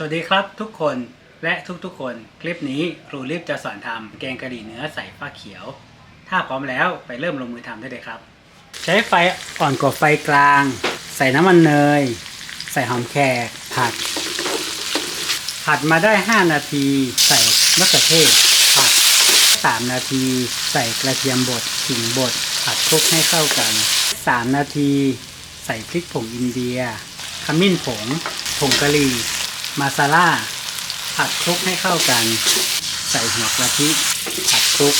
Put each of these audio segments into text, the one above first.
สวัสดีครับทุกคนและทุกๆคน คลิปนี้ครูรีบจะสอนทำแกงกะหรี่เนื้อใส่ฟ้าเขียว ถ้าพร้อมแล้วไปเริ่มลงมือทำได้เลยครับ ใช้ไฟอ่อนกว่าไฟกลาง ใส่น้ำมันเนย ใส่หอมแขกผัด ผัดมาได้ 5 นาที ใส่มะเขือเทศผัด 3 นาที ใส่กระเทียมบดขิงบดผัดคลุกให้เข้ากัน 3 นาที ใส่พริกผงอินเดียขมิ้นผงผงกะหรี่ มาซาล่าผัดคลุกให้เข้ากัน ใส่หัวกะทิผัดคลุก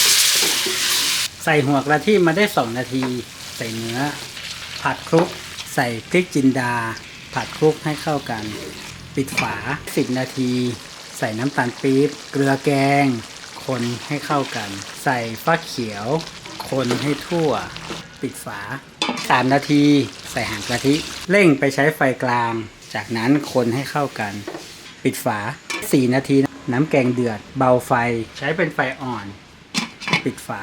ใส่หัวกะทิมาได้2นาที ใส่เนื้อ ผัดคลุก ใส่พริกจินดา ผัดคลุกให้เข้ากัน ปิดฝา10นาที ใส่น้ำตาลปี๊บเกลือแกง คนให้เข้ากัน ใส่ฟักเขียว คนให้ทั่ว ปิดฝา3นาที ใส่หางกะทิ เร่งไปใช้ไฟกลาง จากนั้นคนให้เข้ากัน ปิดฝา 4 นาที น้ำแกงเดือด เบาไฟ ใช้เป็นไฟอ่อน ปิดฝา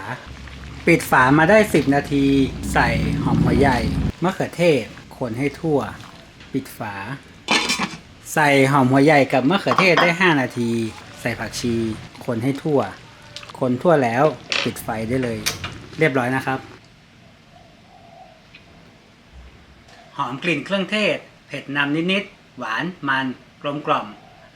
ปิดฝามาได้ 10 นาที ใส่หอมหัวใหญ่มะเขือเทศ คนให้ทั่ว ปิดฝา ใส่หอมหัวใหญ่กับมะเขือเทศได้ 5 นาที ใส่ผักชี คนให้ทั่ว คนทั่วแล้วปิดไฟได้เลย เรียบร้อยนะครับ หอมกลิ่นเครื่องเทศ เผ็ดนำนิดๆ หวานมันกลมกล่อม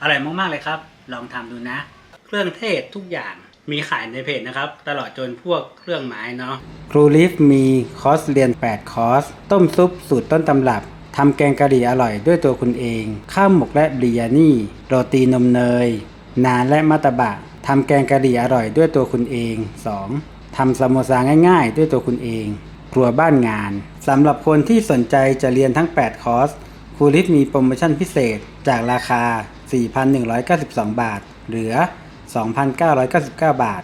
อร่อยมากๆเลยครับ ลองทำดูนะ เครื่องเทศทุกอย่างมีขายในเพจนะครับ ตลอดจนพวกเครื่องหมายเนาะครูลิฟมีคอร์สเรียน 8 คอร์ส ต้มซุปสูตรต้นตำรับทำแกงกะหรี่อร่อยด้วยตัวคุณเอง ข้าวหมกและบริยานี่ โรตีนมเนย นานและมัตบะทำแกงกะหรี่อร่อยด้วยตัวคุณเอง 2. ทำสโมซาง่าย ๆ ด้วยตัวคุณเอง ครัวบ้านงานสำหรับคนที่สนใจจะเรียนทั้ง 8 คอร์สครูลิฟมีโปรโมชั่นพิเศษจากราคา 4,192 บาท เหลือ 2,999 บาท